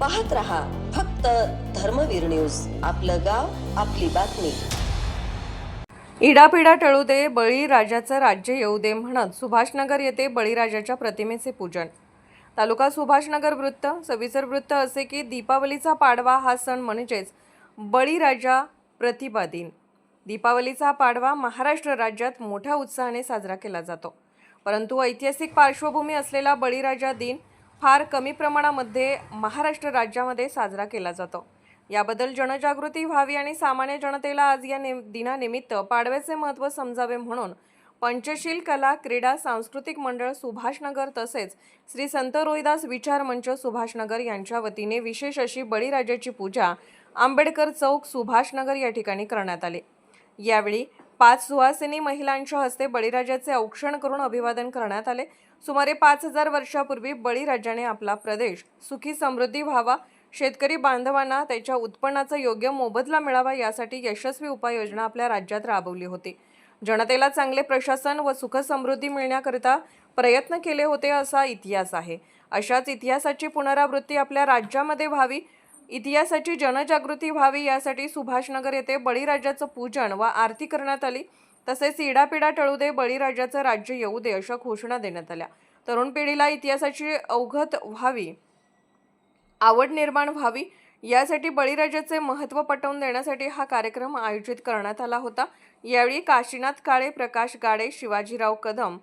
पाहत रहा फक्त धर्मवीर न्यूज. आपलं गाव आपली बातमी. इडापिडा टळू दे बळीराजाचं राज्य येऊ दे म्हणत सुभाषनगर येथे बळीराजाच्या प्रतिमेचे पूजन. तालुका सुभाषनगर वृत्त सविसर वृत्त असे की दीपावलीचा पाडवा हा सण म्हणजेच बळीराजा प्रतिभा दिन. दीपावलीचा पाडवा महाराष्ट्र राज्यात मोठ्या उत्साहाने साजरा केला जातो. परंतु ऐतिहासिक पार्श्वभूमी असलेला बळीराजा दिन फार कमी प्रमाणामध्ये महाराष्ट्र राज्यामध्ये साजरा केला जातो. याबद्दल जनजागृती व्हावी आणि सामान्य जनतेला आज या ने दिनानिमित्त पाडव्याचे महत्त्व समजावे म्हणून पंचशील कला क्रीडा सांस्कृतिक मंडळ सुभाषनगर तसेच श्री संत रोहिदास विचार मंच सुभाषनगर यांच्या वतीने विशेष अशी बळीराजाची पूजा आंबेडकर चौक सुभाषनगर या ठिकाणी करण्यात आली. यावेळी पाच सुहासिनी महिलांच्या हस्ते बळीराजाचे औक्षण करून अभिवादन करण्यात आले. सुमारे पाच हजार वर्षापूर्वी बळीराजाने आपला प्रदेश सुखी समृद्धी व्हावा शेतकरी बांधवांना त्याच्या उत्पन्नाचा योग्य मोबदला मिळावा यासाठी यशस्वी उपाययोजना आपल्या राज्यात राबवली होती. जनतेला चांगले प्रशासन व सुखसमृद्धी मिळण्याकरिता प्रयत्न केले होते असा इतिहास आहे. अशाच इतिहासाची पुनरावृत्ती आपल्या राज्यामध्ये व्हावी इतिहासाची जनजागृती व्हावी यासाठी सुभाषनगर येथे बळीराजाचं पूजन व आरती करण्यात आली. तसेच इडापिडा टळू दे बळीराजाचं राज्य येऊ दे अशा घोषणा देण्यात आल्या. तरुण पिढीला इतिहासाची अवगत व्हावी आवड निर्माण व्हावी यासाठी बळीराजाचे महत्त्व पटवून देण्यासाठी हा कार्यक्रम आयोजित करण्यात आला होता. यावेळी काशीनाथ काळे प्रकाश गाडे शिवाजीराव कदम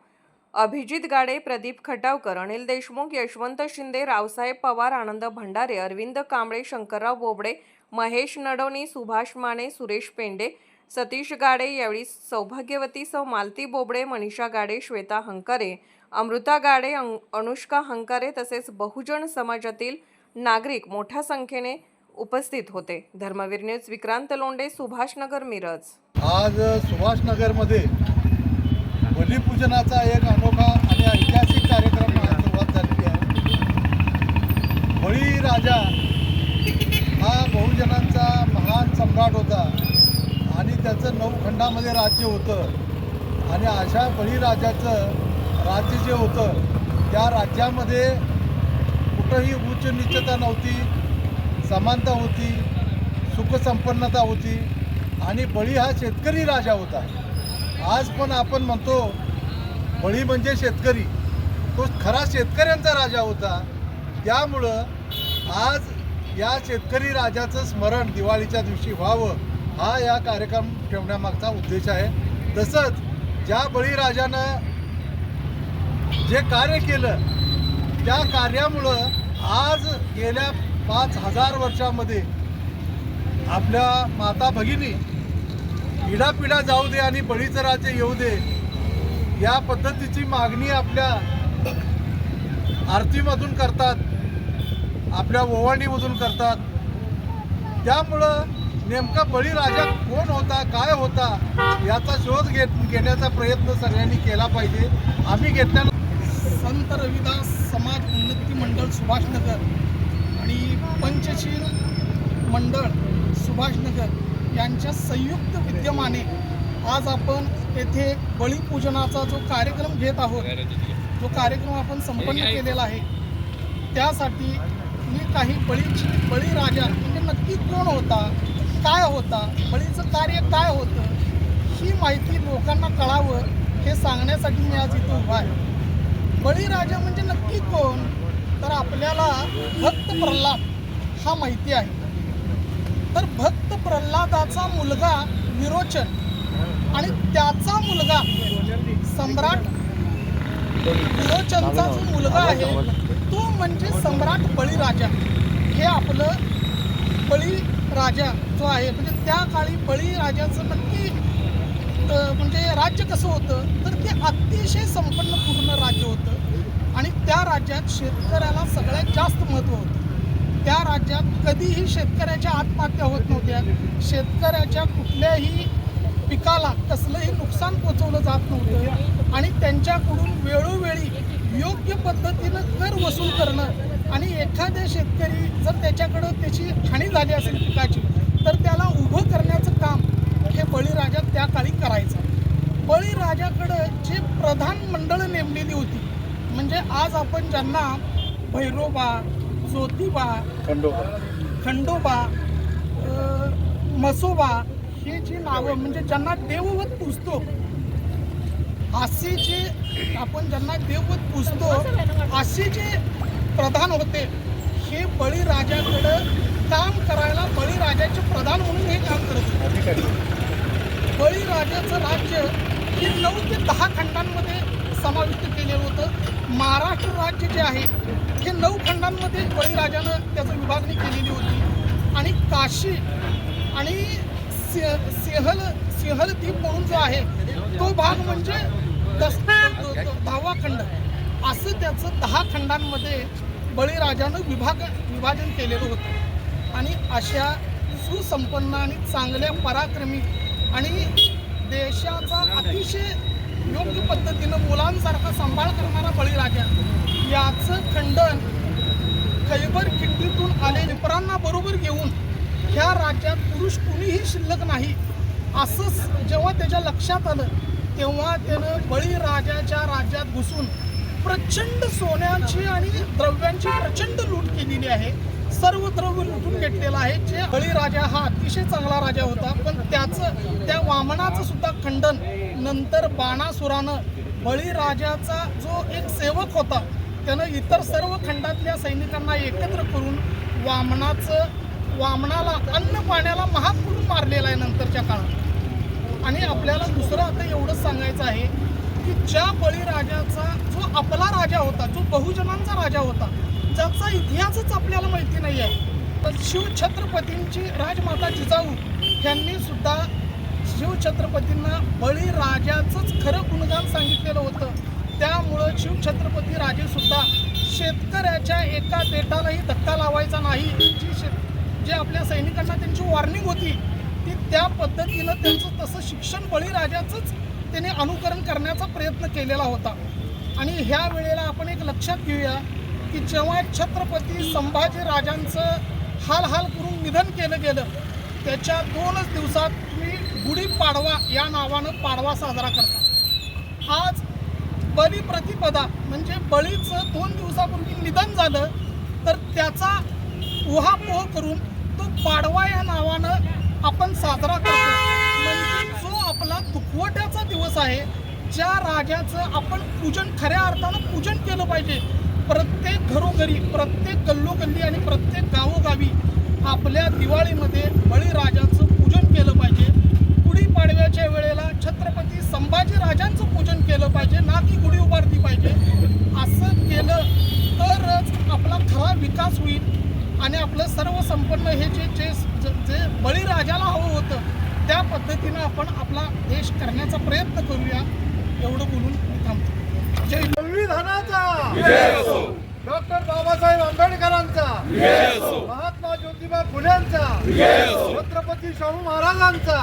अभिजित गाडे प्रदीप खटावकर अनिल देशमुख यशवंत शिंदे रावसाहेब पवार आनंद भंडारे अरविंद कांबळे शंकरराव बोबडे महेश नडवणी सुभाष माने सुरेश पेंडे सतीश गाडे यावेळी सौभाग्यवती सौ मालती बोबडे मनीषा गाडे श्वेता हंकारे अमृता गाडे अनुष्का हंकारे तसेच बहुजन समाजातील नागरिक मोठ्या संख्येने उपस्थित होते. धर्मवीर न्यूज विक्रांत लोंडे सुभाषनगर मिरज. आज सुभाषनगरमध्ये बलिपूजनाचा एक अनोखा आणि ऐतिहासिक कार्यक्रम सुरुवात झालेली आहे. बळीराजा हा बहुजनांचा महान सम्राट होता. आणि त्याचं नऊ खंडामध्ये राज्य होतं. आणि अशा बळीराजाचं राज्य जे होतं त्या राज्यामध्ये कुठंही उच्च निश्चता नव्हती समानता होती सुखसंपन्नता होती आणि बळी हा शेतकरी राजा होता. आज पण आपण म्हणतो बळी म्हणजे शेतकरी. तो खरा शेतकऱ्यांचा राजा होता. त्यामुळं आज या शेतकरी राजाचं स्मरण दिवाळीच्या दिवशी व्हावं. हा या कार्यक्रम ठेवण्यामागचा उद्देश आहे. तसंच ज्या बळीराजानं जे कार्य केलं त्या कार्यामुळं आज गेल्या पाच हजार वर्षामध्ये आपल्या माता भगिनी पिढा जाऊ दे आणि बळीचं राज्य येऊ दे या पद्धतीची मागणी आपल्या आरतीमधून करतात आपल्या ओवाणीमधून करतात. त्यामुळं नेमका बळीराजा कोण होता काय होता याचा शोध घेत घेण्याचा प्रयत्न सगळ्यांनी केला पाहिजे. आम्ही घेतल्यानं संत रविदास समाज उन्नती मंडळ सुभाषनगर आणि पंचशील मंडळ सुभाषनगर यांच्या संयुक्त विद्यमाने आज आपण येथे बळीपूजनाचा जो कार्यक्रम घेत आहोत जो कार्यक्रम आपण संपन्न केलेला आहे त्यासाठी मी काही बळीची बळीराजा म्हणजे नक्की कोण होता काय होता? बळीचं कार्य काय होतं? ही माहिती लोकांना कळावं हे सांगण्यासाठी मी आज इथं उभा आहे. बळीराजा म्हणजे नक्की कोण? तर आपल्याला भक्त प्रल्हाद हा माहिती आहे. तर भक्त प्रल्हादाचा मुलगा विरोचन आणि त्याचा मुलगा सम्राट विरोचनचा जो मुलगा आहे तो म्हणजे सम्राट बळीराजा. हे आपलं बळी राजा जो आहे म्हणजे त्या काळी बळीराजाचं नक्की म्हणजे राज्य कसं होतं तर ते अतिशय संपन्न पूर्ण राज्य होतं. आणि त्या राज्यात शेतकऱ्याला सगळ्यात जास्त महत्त्व होतं. त्या राज्यात कधीही शेतकऱ्याच्या आत्महत्या होत नव्हत्या. शेतकऱ्याच्या कुठल्याही पिकाला कसलंही नुकसान पोचवलं जात नव्हतं. आणि त्यांच्याकडून वेळोवेळी योग्य पद्धतीनं कर वसूल करणं आणि एखाद्या शेतकरी जर त्याच्याकडं त्याची हानी झाली असेल पिकाची तर त्याला उभं करण्याचं काम हे बळीराजा त्या काळी करायचा. बळीराजाकडं जे प्रधान मंडळ नेमलेली होती म्हणजे आज आपण ज्यांना भैरोबा ज्योतिबा खंडोबा. अ, मसोबा हे जी नावं म्हणजे ज्यांना देववत पुजतो असे जे आपण ज्यांना देववत पुजतो असे जे प्रधान होते. हे बळीराजाकडं काम करायला बळीराजाचे प्रधान म्हणून हे काम करत होते. बळीराजाचं राज्य हे नऊ ते दहा खंडांमध्ये समाविष्ट केलेलं होतं. महाराष्ट्र राज्य जे आहे हे नऊ खंडांमध्ये बळीराजानं त्याचं विभागणी केलेली होती. आणि काशी आणि सिंह सिंहल सिंहल द्वीप म्हणून जो आहे तो भाग म्हणजे दस दहावा खंड असं त्याचं दहा खंडांमध्ये बळीराजानं विभाग विभाजन केलेलं होतं. आणि अशा सुसंपन्न आणि चांगल्या पराक्रमी आणि देशाचा अतिशय योग्य पद्धतीनं मुलांसारखा सांभाळ करणारा बळीराजा याचं खंडन खैबर खिंडीतून आले विपरांना बरोबर घेऊन ह्या राज्यात पुरुष कुणीही शिल्लक नाही. असंच जेव्हा त्याच्या लक्षात आलं तेव्हा त्यानं बळीराजाच्या राज्यात घुसून प्रचंड सोन्याची आणि द्रव्यांची प्रचंड लूट केलेली आहे. सर्व द्रव्य लुटून घेतलेलं आहे. जे बळीराजा हा अतिशय चांगला राजा होता. पण त्याचं त्या वामनाचं सुद्धा खंडन नंतर बाणासुरानं बळीराजाचा जो एक सेवक होता त्यानं इतर सर्व खंडातल्या सैनिकांना एकत्र करून वामनाचं वामनाला अन्न पाण्याला महाग करून मारलेला आहे नंतरच्या काळात. आणि आपल्याला दुसरं आता एवढंच सांगायचं आहे की ज्या बळीराजाचा जो आपला राजा होता जो बहुजनांचा राजा होता ज्याचा इतिहासच आपल्याला माहिती नाही आहे तर शिवछत्रपतींची राजमाता जिजाऊ यांनी सुद्धा शिवछत्रपतींना बळीराजाचंच खरं गुणगान सांगितलेलं होतं. त्यामुळं शिवछत्रपती राजेसुद्धा शेतकऱ्याच्या एका बेटालाही धक्का लावायचा नाही. जी शेत जे आपल्या सैनिकांना त्यांची वॉर्निंग होती ती त्या पद्धतीनं त्यांचं तसं शिक्षण बळीराजाचंच त्याने अनुकरण करण्याचा प्रयत्न केलेला होता. आणि ह्या वेळेला आपण एक लक्षात घेऊया की जेव्हा छत्रपती संभाजी राजांचं हाल हाल करून निधन केलं गेलं त्याच्या दोनच दिवसात तुम्ही गुढीपाडवा या नावानं पाडवा साजरा करता. आज बली प्रतिपदा म्हणजे बळीचं दोन दिवसापूर्वी निधन झालं तर त्याचा उहापोह करून तो पाडवा या नावानं आपण साजरा करतो. आपला दुखवट्याचा दिवस आहे. ज्या राजाचं आपण पूजन खऱ्या अर्थानं पूजन केलं पाहिजे. प्रत्येक घरोघरी प्रत्येक गल्लोगल्ली आणि प्रत्येक गावोगावी आपल्या दिवाळीमध्ये बळीराजाचं पूजन केलं पाहिजे. गुढीपाडव्याच्या वेळेला छत्रपती संभाजी राजांचं पूजन केलं पाहिजे. ना की गुढी उभारली पाहिजे. असं केलं तरच आपला खरा विकास होईल आणि आपलं सर्व संपन्न हे जे जे- जे बळीराजाला हवं होतं त्या पद्धतीनं आपण आपला देश करण्याचा प्रयत्न करूया एवढं बोलून मी थांबतो. जय संविधानाचा. डॉक्टर बाबासाहेब आंबेडकरांचा. महात्मा ज्योतिबा फुल्यांचा छत्रपती शाहू महाराजांचा.